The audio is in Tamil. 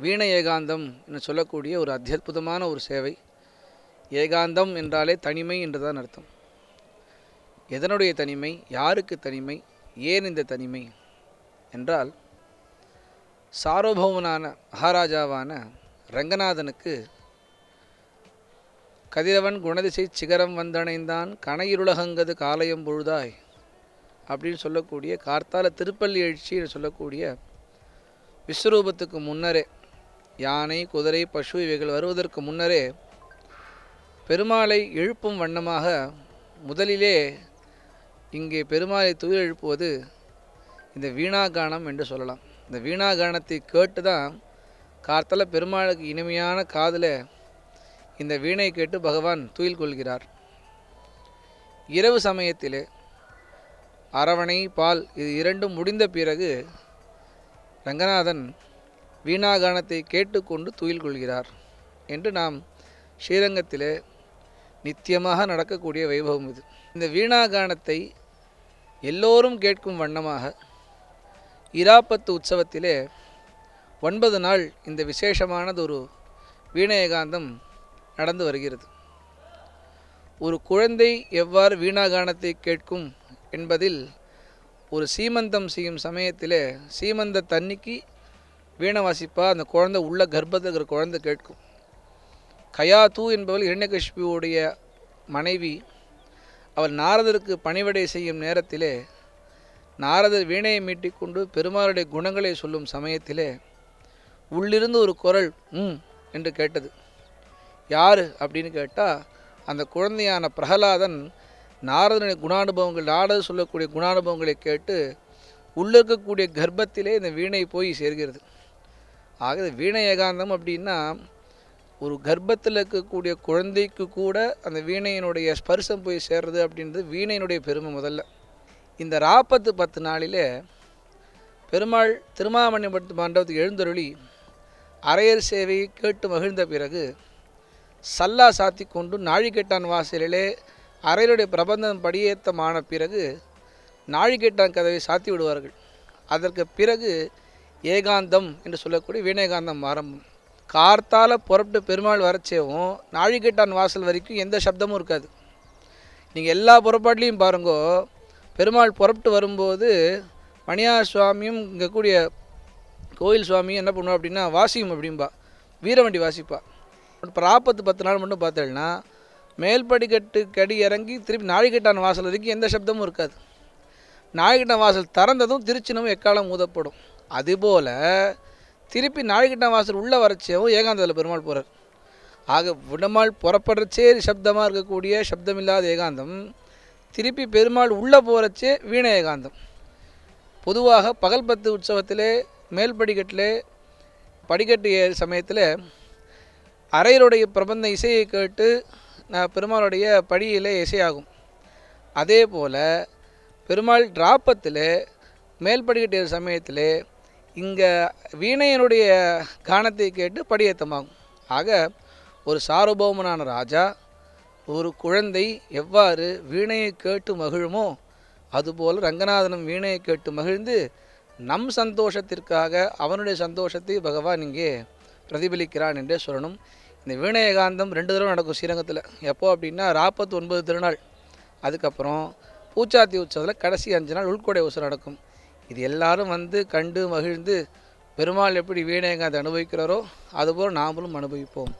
வீண ஏகாந்தம் என்று சொல்லக்கூடிய ஒரு அத்தியுதமான ஒரு சேவை. ஏகாந்தம் என்றாலே தனிமை என்றுதான் அர்த்தம். எதனுடைய தனிமை? யாருக்கு தனிமை? ஏன் இந்த தனிமை? என்றால் சார்வபௌமனான மகாராஜாவான ரங்கநாதனுக்கு கதிரவன் குணதிசை சிகரம் வந்தடைந்தான் கனையிருலகங்கது காலயம் பொழுதாய் அப்படின்னு சொல்லக்கூடிய கார்த்தால திருப்பள்ளி எழுச்சி என்று சொல்லக்கூடிய விஸ்வரூபத்துக்கு முன்னரே யானை குதிரை பசு இவைகள் வருவதற்கு முன்னரே பெருமாளை எழுப்பும் வண்ணமாக முதலிலே இங்கே பெருமாளை துயில் எழுப்புவது இந்த வீணாகானம் என்று சொல்லலாம். இந்த வீணாகானத்தை கேட்டு தான் கார்த்தல பெருமாளுக்கு இனிமையான காதில் இந்த வீணை கேட்டு பகவான் துயில் கொள்கிறார். இரவு சமயத்திலே அரவணை பால் இது இரண்டும் முடிந்த பிறகு ரங்கநாதன் வீணாகானத்தை கேட்டுக்கொண்டு துயில் கொள்கிறார் என்று நாம் ஸ்ரீரங்கத்திலே நித்தியமாக நடக்கக்கூடிய வைபவம் இது. இந்த வீணாகானத்தை எல்லோரும் கேட்கும் வண்ணமாக இராப்பத்து உற்சவத்திலே ஒன்பது நாள் இந்த விசேஷமானது ஒரு வீணயகாந்தம் நடந்து வருகிறது. ஒரு குழந்தை எவ்வாறு வீணாகானத்தை கேட்கும் என்பதில் ஒரு சீமந்தம் செய்யும் சமயத்தில் சீமந்த தண்ணிக்கு வீணை வாசிப்பாக அந்த குழந்தை உள்ள கர்ப்பத்தில் இருக்கிற குழந்தை கேட்கும். கயாத்து என்பவள் இரண்யகஷ்பியுடைய மனைவி அவள் நாரதருக்கு பணிவிடை செய்யும் நேரத்திலே நாரதர் வீணையை மீட்டிக்கொண்டு பெருமாளுடைய குணங்களை சொல்லும் சமயத்திலே உள்ளிருந்து ஒரு குரல் ம் என்று கேட்டது. யார்? அப்படின்னு கேட்டால் அந்த குழந்தையான பிரகலாதன் நாரதனுடைய குணானுபவங்கள் நாரதர் சொல்லக்கூடிய குணானுபவங்களை கேட்டு உள்ளிருக்கக்கூடிய கர்ப்பத்திலே இந்த வீணை போய் சேர்கிறது. ஆக வீண வீணை ஏகாந்தம் அப்படின்னா ஒரு கர்ப்பத்தில் இருக்கக்கூடிய குழந்தைக்கு கூட அந்த வீணையினுடைய ஸ்பர்சம் போய் சேர்றது அப்படின்றது வீணையினுடைய பெருமை முதல்ல. இந்த ராப்பத்து பத்து நாளிலே பெருமாள் திருமாமணி மண்டபத்துக்கு எழுந்தருளி அரையர் சேவையை கேட்டு மகிழ்ந்த பிறகு சல்லா சாத்தி கொண்டு நாழிகெட்டான் வாசலிலே அரையருடைய பிரபந்தம் படியேத்தமான பிறகு நாழிகெட்டான் கதவை சாத்தி விடுவார்கள். அதற்கு பிறகு ஏகாந்தம் என்று சொல்லக்கூடிய வீணேகாந்தம் ஆரம்பம். கார்த்தால புறப்பட்டு பெருமாள் வரச்சேவும் நாழிகேட்டான் வாசல் வரைக்கும் எந்த சப்தமும் இருக்காது. நீங்கள் எல்லா புறப்பாட்லேயும் பாருங்கோ பெருமாள் புறப்பட்டு வரும்போது மணியார் சுவாமியும் இங்கே கூடிய கோயில் சுவாமியும் என்ன பண்ணுவோம் அப்படின்னா வாசியும் அப்படிம்பா. வீரவண்டி வாசிப்பா. இப்போ பத்து நாள் மட்டும் பார்த்தேன்னா மேல்படிக்கட்டு கடி இறங்கி திருப்பி நாழிகட்டான் வாசல் வரைக்கும் எந்த சப்தமும் இருக்காது. நாழிகட்டான் வாசல் திறந்ததும் திருச்சினமும் எக்காலம் ஊதப்படும். அதுபோல் திருப்பி நாழிகட்டான் வாசல் உள்ளே வரச்சேவும் ஏகாந்தத்தில் பெருமாள் போகிறார் ஆக விடமாள் புறப்படுறச்சே சப்தமாக இருக்கக்கூடிய சப்தமில்லாத ஏகாந்தம் திருப்பி பெருமாள் உள்ளே போகிறச்சே வீண ஏகாந்தம். பொதுவாக பகல் பத்து உற்சவத்திலே மேல் படிக்கட்டிலே படிக்கட்டு ஏ சமயத்தில் அறையருடைய பிரபந்த இசையை கேட்டு நான் பெருமாளுடைய படியிலே இசையாகும். அதே போல் பெருமாள் டிராப்பத்தில் மேல் படிக்கட்டு ஏறு சமயத்தில் இங்கே வீணையனுடைய கானத்தை கேட்டு படியேத்தமாகும். ஆக ஒரு சார்வபௌமனான ராஜா ஒரு குழந்தை எவ்வாறு வீணையை கேட்டு மகிழுமோ அதுபோல் ரங்கநாதனும் வீணையை கேட்டு மகிழ்ந்து நம் சந்தோஷத்திற்காக அவனுடைய சந்தோஷத்தை பகவான் இங்கே பிரதிபலிக்கிறான் என்றே சொல்லணும். இந்த வீணயகாந்தம் ரெண்டு தடவை நடக்கும் ஸ்ரீரங்கத்தில். எப்போ அப்படின்னா ராப்பத்து ஒன்பது திருநாள். அதுக்கப்புறம் பூச்சாத்தி உற்சவத்தில் கடைசி அஞ்சு நாள் உள்கொடை உற்சவம் நடக்கும். இது எல்லாரும் வந்து கண்டு மகிழ்ந்து பெருமாள் எப்படி வீணை அனுபவிக்கிறாரோ அதுபோல் நாமளும் அனுபவிப்போம்.